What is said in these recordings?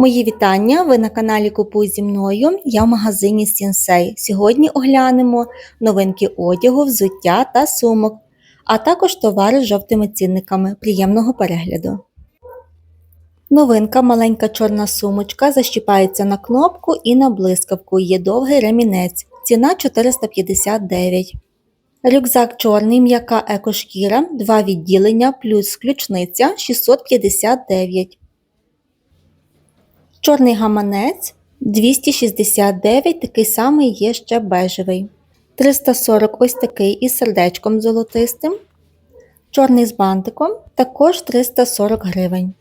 Мої вітання! Ви на каналі Купуй зі мною. Я в магазині Сінсей. Сьогодні оглянемо новинки одягу, взуття та сумок, а також товари з жовтими цінниками. Приємного перегляду. Новинка маленька чорна сумочка защіпається на кнопку і на блискавку. Є довгий ремінець. Ціна 459. Рюкзак чорний, м'яка екошкіра, два відділення плюс ключниця 659. Чорний гаманець 269, такий самий є ще бежевий. 340 ось такий із сердечком золотистим. Чорний з бантиком також 340 гривень.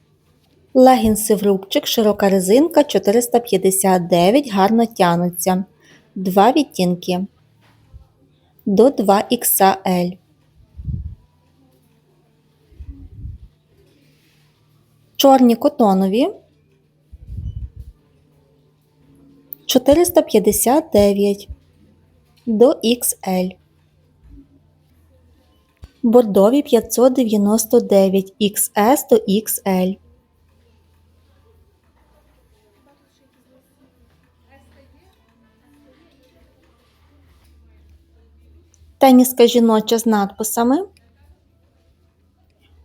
Легінси в рубчик, широка резинка 459, гарно тянуться. Два відтінки до 2XL. Чорні котонові 459 до XL. Бордові 599 XS до XL. Теніска жіноча з надписами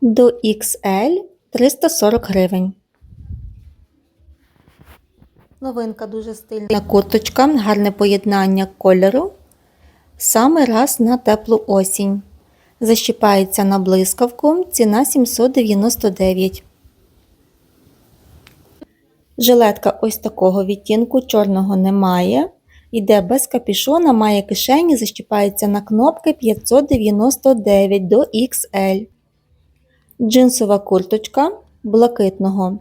до XL 340 гривень. Новинка дуже стильна курточка, гарне поєднання кольору. Саме раз на теплу осінь. Защіпається на блискавку, ціна 799. Жилетка ось такого відтінку, чорного немає. Йде без капішона, має кишені, защіпається на кнопки 599 до XL. Джинсова курточка блакитного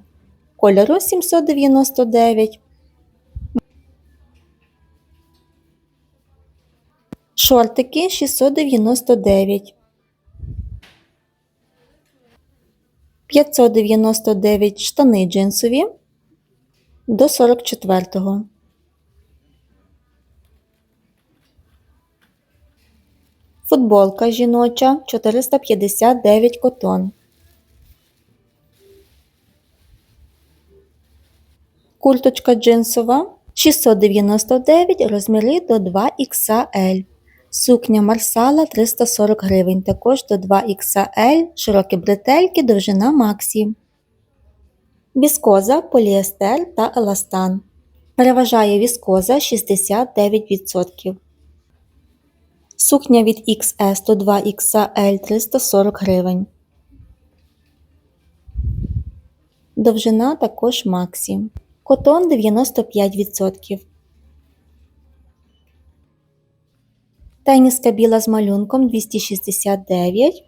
кольору 799. Шортики 699. 599 штани джинсові до 44-го. Футболка жіноча 459 котон. Курточка джинсова 699 розміри до 2XL. Сукня Марсала 340 гривень, також до 2XL, широкі бретельки, довжина Максі. Віскоза, поліестер та еластан. Переважає віскоза 69%. Сукня від XS до 2XL 340 гривень. Довжина також Максі. Котон 95%. Теніска біла з малюнком 269.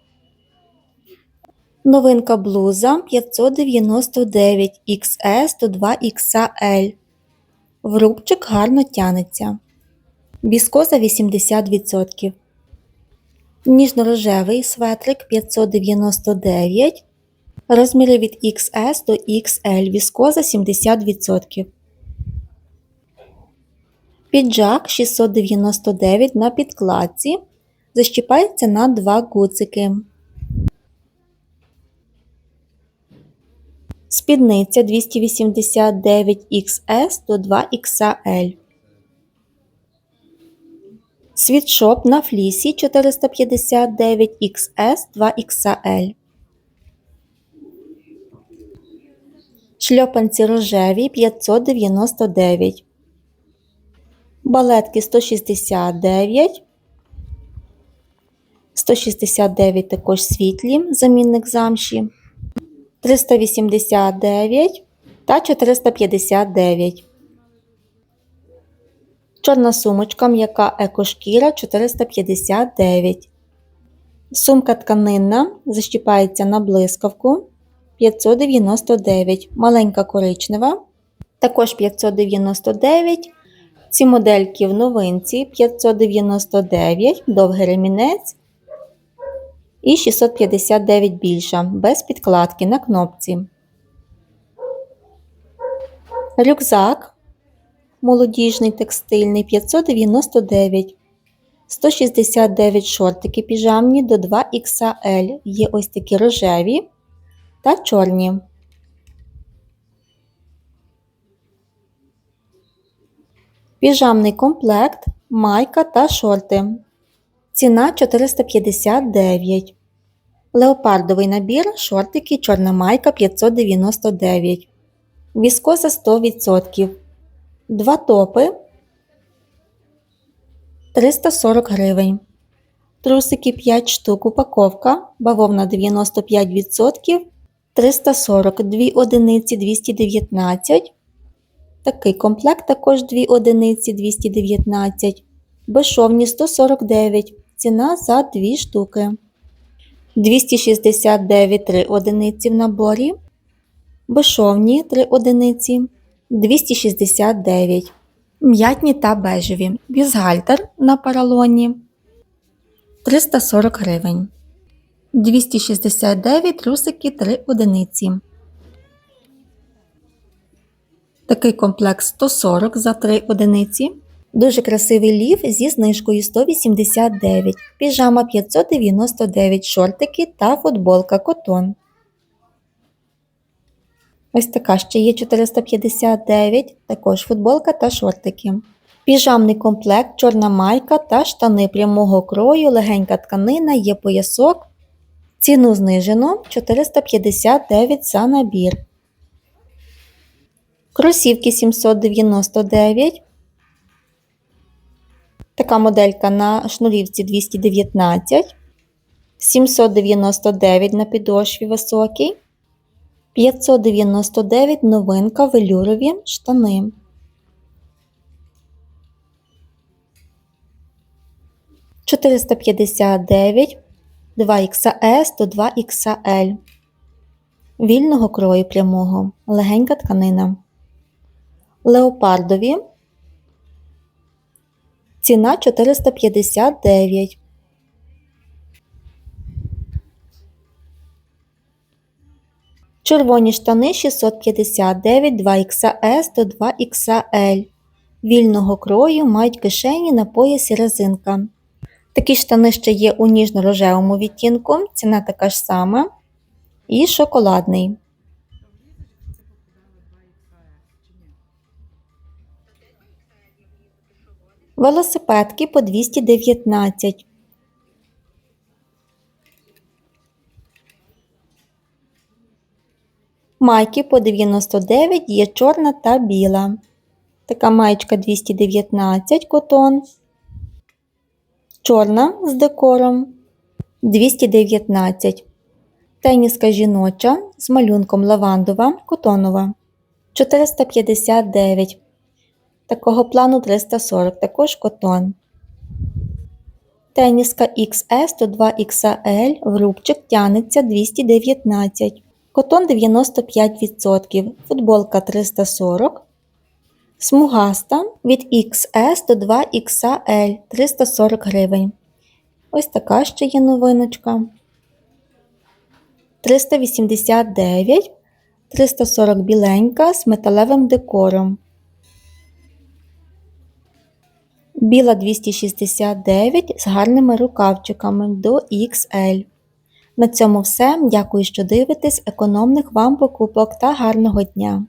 Новинка блуза 599 XS до 2XL. Врубчик гарно тянеться. Віскоза 80%. Ніжно-рожевий светрик 599. Розміри від XS до XL. Віскоза 70%. Піджак 699 на підкладці. Защіпається на 2 гуцики. Спідниця 289 XS до 2XL. Світшоп на флісі 459 XS 2XL. Шльопанці рожеві 599. Балетки 169. 169 також світлі, замінник замші. 389 та 459. Чорна сумочка м'яка екошкіра 459. Сумка тканинна защіпається на блискавку 599. Маленька коричнева. Також 599. Ці модельки в новинці 599, довгий ремінець і 659 більша, без підкладки на кнопці. Рюкзак молодіжний текстильний 599. 169 шортики піжамні до 2XL. Є ось такі рожеві та чорні. Піжамний комплект, майка та шорти. Ціна 459. Леопардовий набір, шортики, чорна майка 599. Віскоза 100%. Два топи 340 гривень. Трусики 5 штук упаковка, бавовна 95%, 340, 2 одиниці 219. Такий комплект також 2 одиниці 219. Безшовні 149. Ціна за 2 штуки. 269 3 одиниці в наборі. Безшовні 3 одиниці 269. М'ятні та бежеві. Бюстгальтер на поролоні 340 гривень. 269 трусики 3 одиниці. Такий комплект 140 за 3 одиниці. Дуже красивий лів зі знижкою 189, піжама 599 шортики та футболка котон. Ось така ще є 459, також футболка та шортики. Піжамний комплект, чорна майка та штани прямого крою, легенька тканина, є поясок. Ціну знижено 459 за набір. Кросівки 799. Така моделька на шнурівці 219, 799 на підошві високій, 599 новинка велюрові штани. Чотириста п'ятдесят дев'ять, 2XS до 2XL. Вільного крою прямого, легенька тканина. Леопардові Ціна 459. Червоні штани 659 2XS до 2XL. Вільного крою мають кишені на поясі резинка. Такі штани ще є у ніжно-рожевому відтінку, ціна така ж сама. І шоколадний. Велосипедки по 219. Майки по 99 є чорна та біла. Така маєчка 219 котон. Чорна з декором 219. Теніска жіноча з малюнком лавандова котонова 459. Такого плану 340, також котон. Теніска XS до 2XL в рубчик тянеться 219. Котон 95%, футболка 340. Смугаста від XS до 2XL 340 гривень. Ось така ще є новиночка. 389, 340 біленька з металевим декором. Біла 269 з гарними рукавчиками до XL. На цьому все. Дякую, що дивитесь. Економних вам покупок та гарного дня!